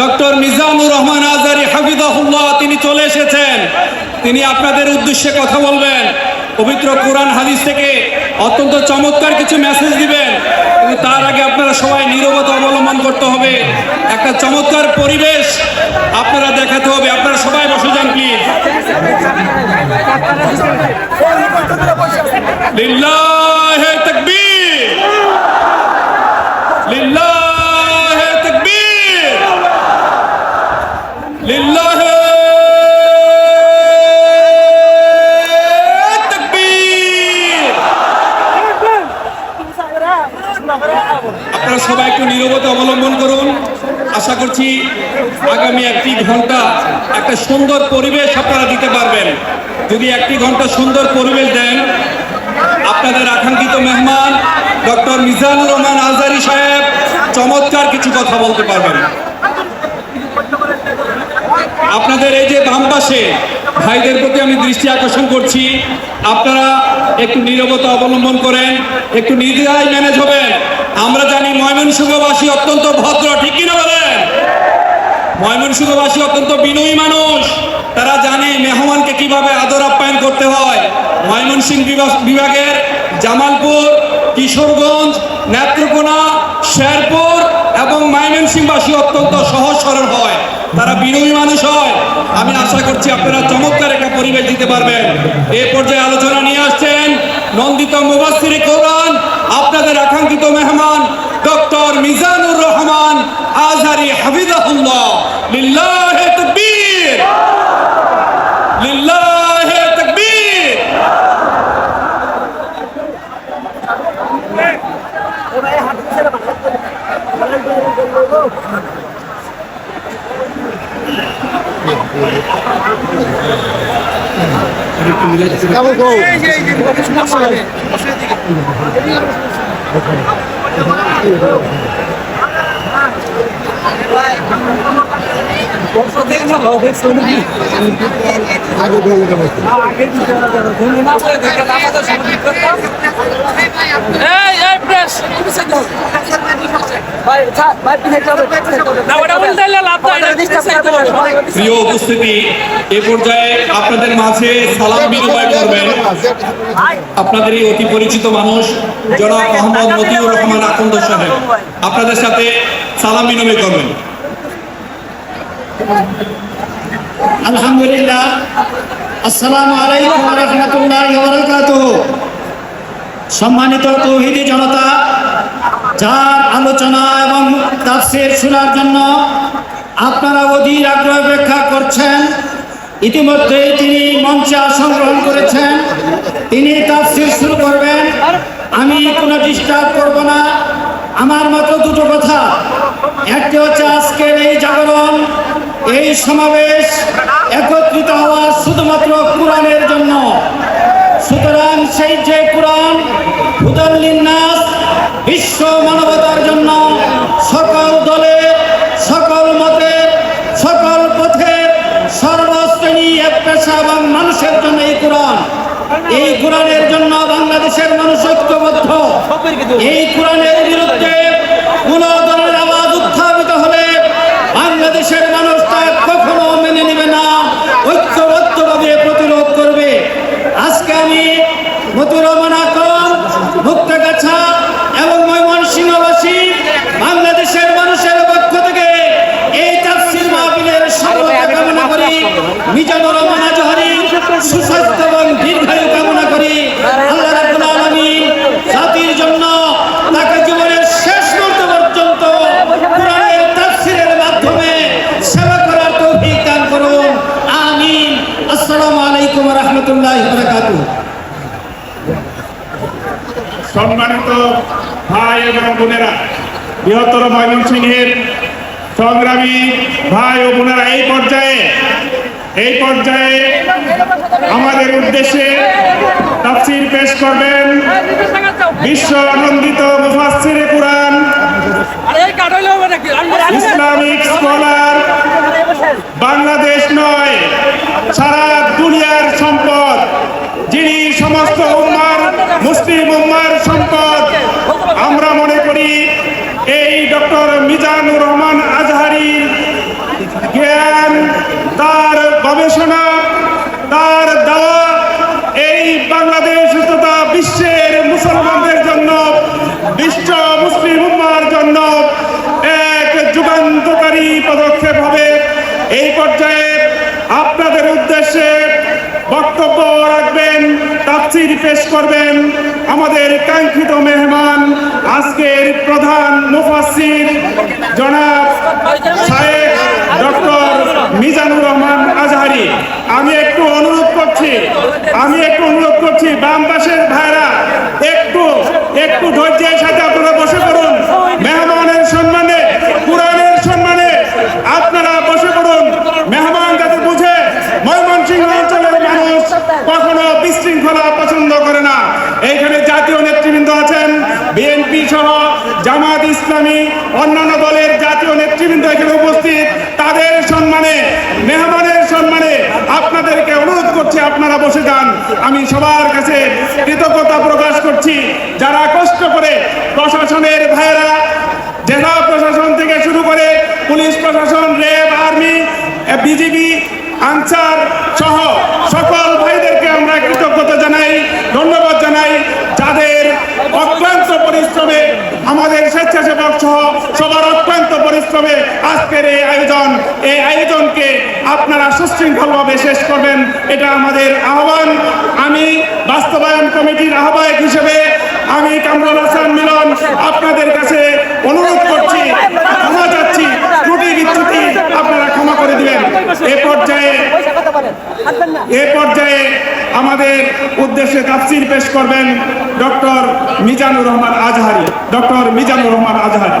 Doctor Mizanur Rahman Azhari হাফিদাহুল্লাহ তিনি চলে এসেছেন। তিনি আপনাদের উদ্দেশ্যে কথা বলবেন। পবিত্র কোরআন হাদিস থেকে অত্যন্ত চমৎকার কিছু মেসেজ দিবেন। কিন্তু তার আগে আপনারা সবাই নীরবতা অবলম্বন করতে হবে। একটা চমৎকার পরিবেশ আপনারা দেখাতে হবে। আপনারা সবাই বসে যান প্লিজ লিল্লাহে সবাই একটু নীরবতা অবলম্বন করুন। আশা করছি আগামী একটি ঘণ্টা একটা সুন্দর পরিবেশ আপনারা দিতে পারবেন। যদি একটি ঘণ্টা সুন্দর পরিবেশ দেন, আপনাদের আকাঙ্ক্ষিত মেহমান, ডক্টর মিজানুর রহমান আজহারি সাহেব, চমৎকার কিছু কথা বলতে পারবেন। আপনাদের এই যে বাম পাশে ভাইদের প্রতি আমি দৃষ্টি আকর্ষণ করছি। আপনারা একটু নীরবতা অবলম্বন করেন, একটু নির্দ্বিধায় ম্যানেজ হবেন। আমরা জানি ময়মনসিংহবাসী অত্যন্ত ভদ্র, ঠিক কিনা বলেন? ময়মনসিংহবাসী অত্যন্ত বিনয়ী মানুষ। তারা জানে মেহমানকে কীভাবে আদর আপ্যায়ন করতে হয়। ময়মনসিংহ বিভাগ- বিভাগের জামালপুর, কিশোরগঞ্জ, নেত্রকোনা, শেরপুর এবং ময়মনসিংহবাসী অত্যন্ত সহজ সরল হয়। তারা বিনয়ী মানুষ হয়। আমি আশা করছি আপনারা চমৎকার একটা পরিবেশ দিতে পারবেন। এ পর্যায়ে আলোচনা নিয়ে আসছেন নন্দিত মুবাসির কোরআন, আপনাদের আকাঙ্ক্ষিত মেহমান ডক্টর মিজানুর রহমান আজহারি হাফিজাহুল্লাহ। লিল্লাহে তাকবীর! তাকবীর এই এই প্রেস প্রিয় উপস্থিতি এ পর্যায়ে আপনাদের মাঝে সালাম বিনিময় করবেন। আপনাদের এই অতি পরিচিত মানুষ জনাব মোহাম্মদ মতিউর রহমান আকন্দ সাহেব। আপনাদের সাথে সালাম বিনিময় করবেন। আলহামদুলিল্লাহ। আসসালামু আলাইকুম ওয়া রাহমাতুল্লাহি ওয়া বারাকাতুহু। সম্মানিত তৌহিদি জনতা, যার আলোচনা এবং তাফসীর শোনার জন্য আপনারা অধীর আগ্রহ অপেক্ষা করছেন। ইতিমধ্যেই তিনি মঞ্চে আসন গ্রহণ করেছেন। তিনি তাফসীর শুরু করবেন। আমি কোনো ডিস্টার্ব করব না। আমার মতো দুটো কথা। একটি হচ্ছে আজকের এই জাগরণ, এই সমাবেশ একত্রিত হওয়া শুধুমাত্র কোরআনের জন্য। সুতরাং সেই যে কোরআন হুদাল্লিন্নাস বিশ্ব মানবতার জন্য সকল দলে, সকল মতে, সকল পথে সর্বশ্রেণী এক পেশা এবং মানুষের জন্য এই কোরআন। এই কোরআনের জন্য বাংলাদেশের মানুষ ঐক্যবদ্ধ এই কোরআনের বিরুদ্ধে কোন ধরনের আওয়াজ উত্থাপিত হলে বাংলাদেশের মানুষ তা কখনো মেনে নেবে না ঐক্যবদ্ধভাবে প্রতিরোধ করবে আজকে আমি মতুর রহমান আকন মুক্তাগাছা এবং ময়মনসিংহবাসী বাংলাদেশের মানুষের পক্ষ থেকে এই তাফসির মাহফিলের সফলতা কামনা করি মিজানুর রহমান সুস্বাস্থ্য এবং দীর্ঘায়ু কামনা করি। আল্লাহ রাব্বুল আলামিন জাতির জন্য তাকে জীবনের শেষ মুহূর্ত পর্যন্ত কোরআনের তাফসিরের মাধ্যমে সেবা করার তৌফিক দান করুন। আমিন। আসসালামু আলাইকুম ওয়া রাহমাতুল্লাহি ওয়া বারাকাতুহু। সম্মানিত ভাই এবং বোনেরা, বৃহত্তর ময়মনসিংহের সংগ্রামী ভাই ও বোনেরা, এই পর্যায়ে এই পর্যায়ে আমাদের উদ্দেশ্যে তাফসির পেশ করবেন বিশ্ব আনন্দিত মুফাসসিরে কোরআন ইসলামিক স্কলার বাংলাদেশ নয়, সারা দুনিয়ার সম্পদ, যিনি সমস্ত উম্মার, মুসলিম উম্মার সম্পদ। আমরা মনে করি এই ডক্টর মিজানুর রহমান আইন জ্ঞান, তার গবেষণা, তার দাওয়া এই বাংলাদেশ তথা বিশ্বের মুসলমানদের জন্য, বিশ্ব মুসলিম উম্মার জন্য এক যুগান্তকারী পদক্ষেপ হবে। এই পর্যায়ে বক্তব্য রাখবেন, তাফসির পেশ করবেন আমাদের কাঙ্ক্ষিত মেহমান, আজকের প্রধান মুফাসসির জনাব সাহেব ডক্টর মিজানুর রহমান আজহারি। আমি একটু অনুরোধ করছি, আমি একটু অনুরোধ করছি বাম পাশের ভাইরা, একটু একটু ধৈর্যের সাথে আপনারা বসে পড়ুন মেহমানের সম্মানে কোরআনের সম্মানে আপনারা বসে পড়ুন মেহমান যাতে বুঝে ময়মনসিংহ অঞ্চলের মানুষ কখনো বিশৃঙ্খলা পছন্দ করে না। এইখানে জাতীয় নেতৃবৃন্দ আছেন বিএনপি সহ জামাত ইসলামী, অন্যান্য দলের জাতীয় নেতৃবৃন্দ এখানে উপস্থিত। তাদের সম্মানে, মেহমানের সম্মানে আপনাদেরকে অনুরোধ করছি, আপনারা বসে যান। আমি সবার কাছে কৃতজ্ঞতা প্রকাশ করছি। যারা কষ্ট করে প্রশাসনের ভাইয়েরা, জেলা প্রশাসন থেকে শুরু করে পুলিশ প্রশাসন, র্যাব, আর্মি বিজিবি, আনসার সহ সকল ভাইদেরকে আমরা কৃতজ্ঞতা জানাই ধন্যবাদ জানাই যাদের অক্লান্ত পরিশ্রমে আমাদের স্বেচ্ছাসেবক সহ সবার অক্লান্ত আজকের এই আয়োজন, এই আয়োজনকে আপনারা সুশৃঙ্খলভাবে শেষ করবেন, এটা আমাদের আহ্বান। আমি বাস্তবায়ন কমিটির আহ্বায়ক হিসেবে আমি কামরুল হাসান মিলন আপনাদের কাছে অনুরোধ করছি, ক্ষমা চাচ্ছি, ত্রুটি বিচ্যুতি আপনারা ক্ষমা করে দিবেন। এ পর্যায়ে এ পর্যায়ে আমাদের উদ্দেশ্যে তাফসির পেশ করবেন ডক্টর মিজানুর রহমান আজহারি। ডক্টর মিজানুর রহমান আজহারি।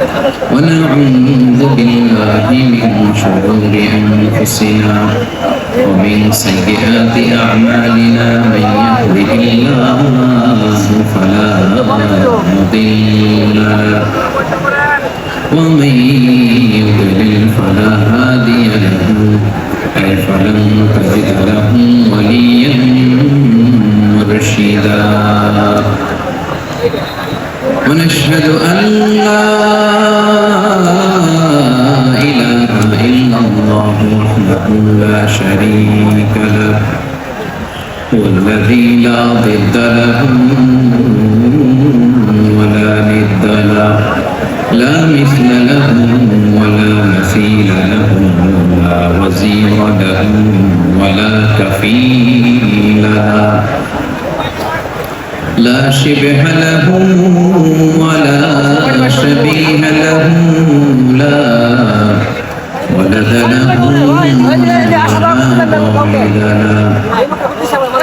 ونعوذ بالله من شرور أنفسنا ومن سيئات أعمالنا من يهده الله فلا مضل ومن يضلل فلا هادي له أي فلن تجد له وليا مرشدا ونشهد أن لا إله إلا الله وحده لا شريك له هو الذي لا ضد له ولا ند له لا مثل له ولا مثيل له لا وزير له ولا كفيل له. لا شبه له ولا شبيه له لا ولد له ولا والد له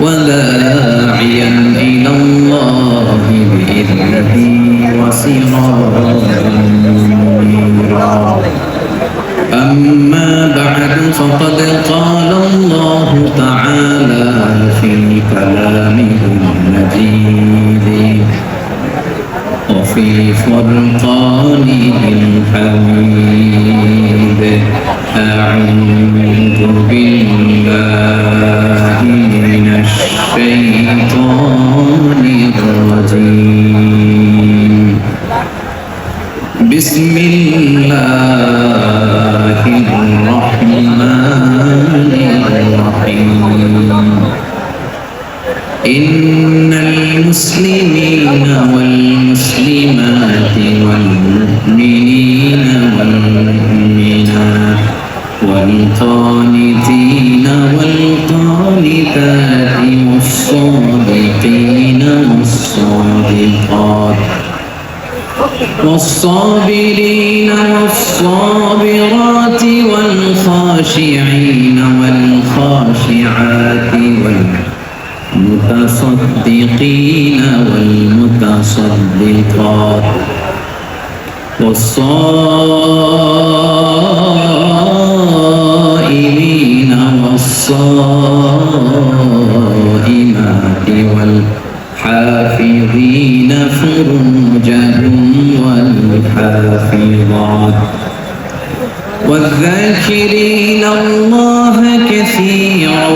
وداعيا إلى الله. والصابرين والصابرات والخاشعين والخاشعات والمتصدقين والمتصدقات والصائمين والصائمات والحافظين فروجهم والحافظات. والذاكرين الله كثيرا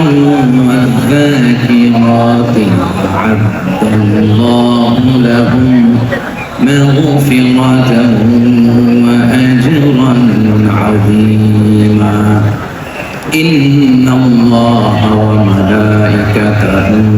والذاكرات أعد الله لهم مغفرة وأجرا عظيما. إن الله وملائكته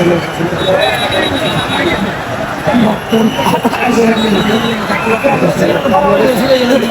সারেরা এটা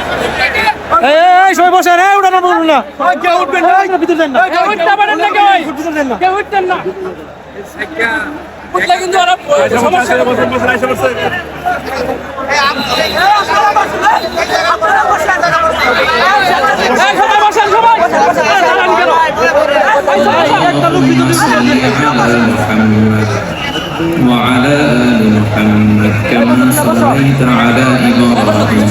এই সবাই বসে রে ওটা না বলুন না কেউ উঠবেন না ভিতরে যান না কেউ উঠতে পারেন না কেউ ভিতরে যান না কেউ উঠতেন না উঠলে কিন্তু ওরা সমস্যা এই সবাই বসেন সবাই দাঁড়ান কেন? اللهم صل على محمد وعلى آل محمد كما صليت على إبراهيم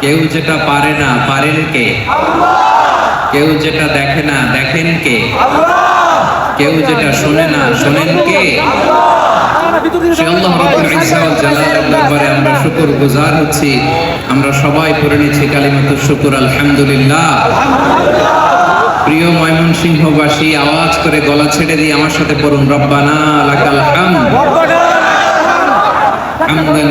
কেউ যেটা পারে না, পারেন কে? কেউ যেটা দেখে না, দেখেন কে? কেউ যেটা শোনে না, শোনেন কে? আমরা শুকর গুজার হচ্ছি। আমরা সবাই পড়ে নিচ্ছি কালিমাতুর শুকর, আলহামদুলিল্লাহ। প্রিয় ময়মনসিংহবাসী, আওয়াজ করে গলা ছেড়ে দিয়ে আমার সাথে পড়ুন। রব্বানা লাকাল হামদ। হামদান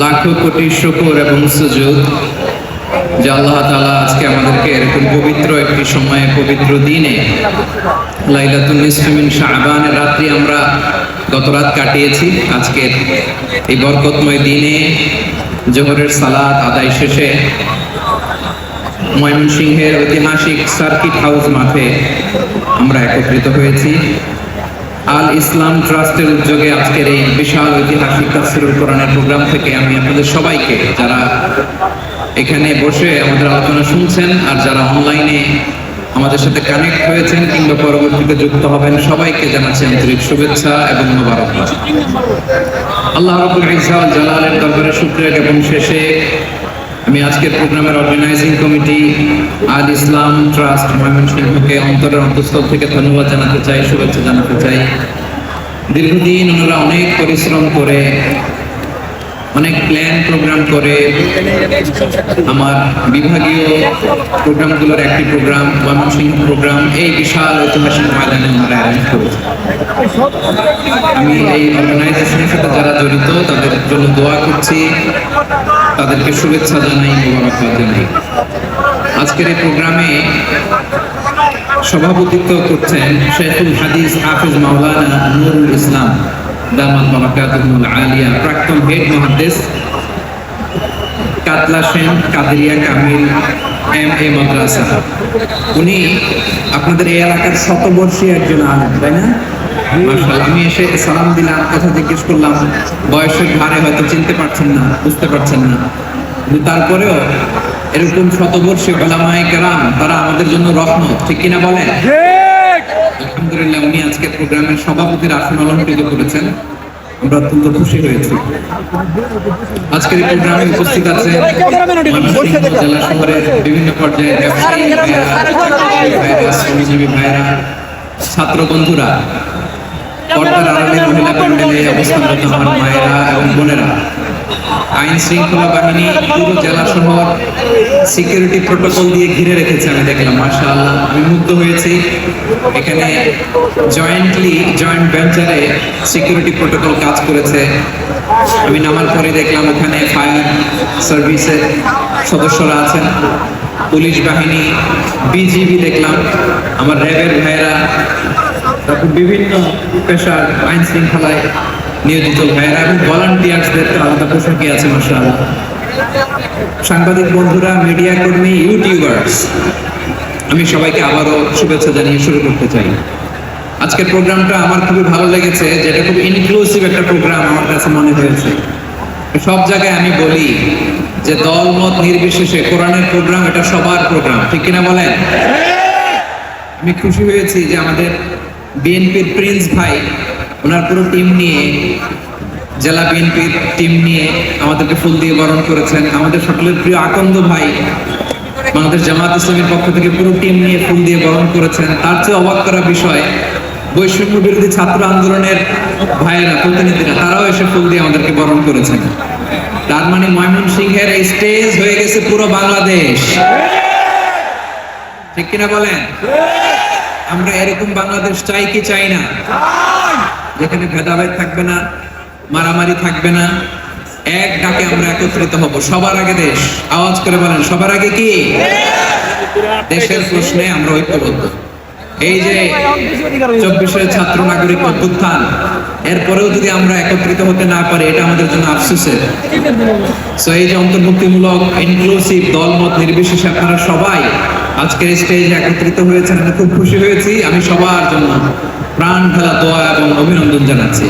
লাখো কোটি শুকর এবং সুযোগ যে আল্লাহ তাআলা আজকে আমাদেরকে এরকম পবিত্র একটি সময়ে, পবিত্র দিনে লাইলাতুল নিসফি মিন শাবানের রাত্রি আমরা গত রাত কাটিয়েছি। আজকে এই বরকতময় দিনে জোহরের সালাত আদায় শেষে ময়মনসিংহের ঐতিহাসিক সার্কিট হাউস মাঠে আমরা একত্রিত হয়েছি। আল ইসলাম ট্রাস্টের উদ্যোগে আজকের এই বিশাল ঐতিহাসিক তাফসিরুল কোরআনের প্রোগ্রাম থেকে আমি আপনাদের সবাইকে, যারা এখানে বসে আমাদের আলোচনা শুনছেন আর যারা অনলাইনে আমাদের সাথে কানেক্ট হয়েছেন কিংবা পরবর্তীতে যুক্ত হবেন, সবাইকে জানাচ্ছি আন্তরিক শুভেচ্ছা এবং মোবারকবাদ। আল্লাহ রাব্বুল ইজ্জা ওয়াল জালালের দরবারে শুকরিয়া জ্ঞাপন শেষে আমি আজকের প্রোগ্রামের organizing committee Al Islam trust ময়মনসিংহকে অন্তরের অন্তঃস্থল থেকে ধন্যবাদ জানাতে চাই, শুভেচ্ছা জানাতে চাই। দীর্ঘদিন ওনারা অনেক পরিশ্রম করে অনেক প্ল্যান প্রোগ্রাম করে। আমার বিভাগীয় প্রোগ্রামগুলোর একটি প্রোগ্রাম, ময়মনসিংহ প্রোগ্রাম, এই বিশাল ঐতিহাসিক ময়দানে ওনারা অ্যারেঞ্জ করেছে। আমি এই অর্গানাইজেশনের সাথে যারা জড়িত, তাদের জন্য দোয়া করছি। তাদেরকে শুভেচ্ছা জানাই মোবারকবাদ জানাই আজকের এই প্রোগ্রামে সভাপতিত্ব করছেন শেখুল হাদিস হাফিজ মাওলানা নুরুল ইসলাম। দামাত বারাকাতুহুল আলিয়া, প্রাক্তন হেড মুহাদ্দিস Katlasen, Kaderia Kamil, M A মাদ্রাসা। উনি আপনাদের এই এলাকার শতবর্ষী একজন আলেম, তাই না? আমি এসে সালাম দিলাম, কথা জিজ্ঞেস করলাম, বয়সের ভারে হয়তো চিনতে পারছেন না, বুঝতে পারছেন না। তারপরেও এরকম শতবর্ষী ওলামায়ে কেরাম, তারা আমাদের জন্য রহমত, ঠিক কিনা বলেন? আলহামদুলিল্লাহ উনি আজকে প্রোগ্রামের সভাপতির আসন অলঙ্কৃত করেছেন আমরা অত্যন্ত খুশি হয়েছি। আজকের এই প্রোগ্রামে উপস্থিত আছে জেলা শহরের বিভিন্ন পর্যায়ে শ্রমজীবী ছাত্র বন্ধুরা পর্দার আড়ালে মহিলা প্যান্ডেলে অবস্থানরত আমার মায়েরা এবং বোনেরা। আইন শৃঙ্খলা বাহিনী পুরো জেলা শহর সিকিউরিটি প্রোটোকল দিয়ে ঘিরে রেখেছে, আমি দেখলাম মার্শাল আমি মুগ্ধ হয়েছি। এখানে জয়েন্টলি জয়েন্ট ভেঞ্চারে সিকিউরিটি প্রোটোকল কাজ করেছে। আমি নামার পরে দেখলাম ওখানে ফায়ার সার্ভিসের সদস্যরা আছেন। পুলিশ বাহিনী বিজিবি দেখলাম, আমার র্যাবের ভাইয়েরা। তারপর বিভিন্ন পেশার আইন শৃঙ্খলায় নিয়োজিত ভাইয়েরা এবং ভলান্টিয়ার্সদের তো আলাদা পোশাকই আছে মাসাল সাংবাদিক বন্ধুরা মিডিয়া কর্মী ইউটিউবার্স আমি সবাইকে আবারও শুভেচ্ছা জানিয়ে শুরু করতে চাই। আজকের প্রোগ্রামটা আমার খুবই ভালো লেগেছে, যেটা খুব ইনক্লুসিভ একটা প্রোগ্রাম আমার কাছে মনে হয়েছে। সব জায়গায় আমি বলি যে দল, মত নির্বিশেষে কোরআনের প্রোগ্রাম, এটা সবার প্রোগ্রাম, ঠিক কিনা বলেন? আমি খুশি হয়েছি যে আমাদের বিএনপির প্রিন্স ভাই ওনার পুরো টিম নিয়ে, জেলা বিএনপির টিম নিয়ে আমাদেরকে ফুল দিয়ে বরণ করেছেন। আমাদের সকলের প্রিয় আকন্দ ভাই বাংলাদেশ জামাত ইসলামের পক্ষ থেকে পুরো টিম নিয়ে ফুল দিয়ে বরণ করেছেন। তার চেয়ে অবাক করা বিষয়, বৈষম্য বিরোধী ছাত্র আন্দোলনের ভাইয়েরা, প্রতিনিধিরা, তারাও এসে ফুল দিয়ে আমাদেরকে বরণ করেছেন। তার মানে ময়মনসিংহের এই স্টেজ হয়ে গেছে পুরো বাংলাদেশ। ঠিক কিনা বলেন? আমরা এরকম বাংলাদেশ চাই কি চাই না? যেখানে ভেদাভেদ থাকবে না মারামারি থাকবে না এক ডাকে আমরা একত্রিত হব। সবার আগে দেশ। আওয়াজ করে বলেন সবার আগে কি? দেশের প্রশ্নে আমরা ঐক্যবদ্ধ। এই যে চব্বিশের ছাত্র নাগরিক অভ্যুত্থান, এরপরেও যদি আমরা একত্রিত হতে না পারি, এটা আমাদের জন্য আফসোসের। সো এই যে অন্তর্ভুক্তিমূলক ইনক্লুসিভ দলমত নির্বিশেষে আপনারা সবাই আজকের স্টেজে একত্রিত হয়েছেন, আমি খুব খুশি হয়েছি। আমি সবার জন্য প্রাণ ফেলা দোয়া এবং অভিনন্দন জানাচ্ছি।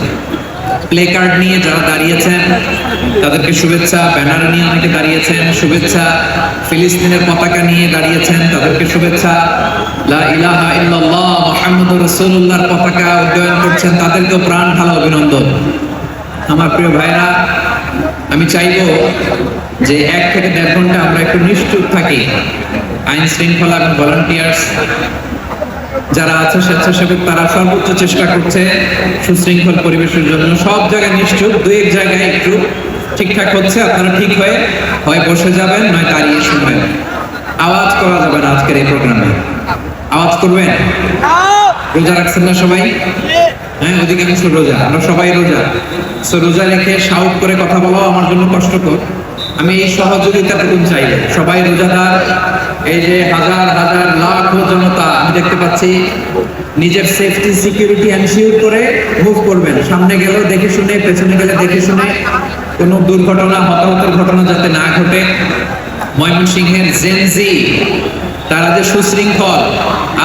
প্লে কার্ড নিয়ে যারা দাঁড়িয়েছেন, তাদেরকে শুভেচ্ছা, ব্যানার নিয়ে অনেকে দাঁড়িয়েছেন, শুভেচ্ছা, ফিলিস্তিনের পতাকা নিয়ে দাঁড়িয়েছেন, তাদেরকে শুভেচ্ছা। লা ইলাহা ইল্লাল্লাহ, মুহাম্মাদুর রাসূলুল্লাহর পতাকা উড্ডয়ন করছেন, তাদেরকেও প্রাণ ঢালা অভিনন্দন। আমার প্রিয় ভাইরা আমি চাইব যে এক থেকে দেড় ঘণ্টা আমরা একটু নিশ্চুপ থাকি। আইন শৃঙ্খলা এবং ভলান্টিয়ার্স যারা আছে স্বেচ্ছাসেবক, তারা সর্বোচ্চ চেষ্টা করছে সুশৃঙ্খল পরিবেশের জন্য। সব জায়গায় নিশ্চুপ দুই এক জায়গায় একটু ঠিকঠাক হচ্ছে, আপনারা ঠিক হয়ে, হয় বসে যাবেন, নয় দাঁড়িয়ে শুনবেন। আওয়াজ করা যাবে না আজকের এই প্রোগ্রামে। আওয়াজ করবেন? রোজা রাখছেন না সবাই? হ্যাঁ অধিকাংশ রোজা, আমরা সবাই রোজা। সো রোজা রেখে শাউট করে কথা বলাও আমার জন্য কষ্টকর। আমি এই সহযোগিতাটুকু চাই সবাই রোজাদার এই যে হাজার হাজার লাখ জনতা, আমি দেখতে পাচ্ছি, নিজের সেফটি সিকিউরিটি এনশিওর করে মুভ করবেন। সামনে গেলেও দেখে শুনে, পেছনে গেলে দেখে শুনে কোনো দুর্ঘটনা হতাহতের ঘটনা যাতে না ঘটে। ময়মনসিংহের জেনজি তারা যে সুশৃঙ্খল,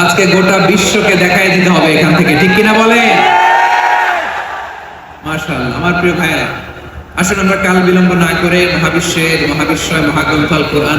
আজকে গোটা বিশ্বকে দেখাই দিতে হবে এখান থেকে। ঠিক কিনা বলে? মাশাআল্লাহ আমার প্রিয় ভাইয়েরা আসলে আমরা কাল বিলম্ব না করে মহাবিশ্বের মহাবিশ্বয় মহাগ্রন্থ আল কোরআন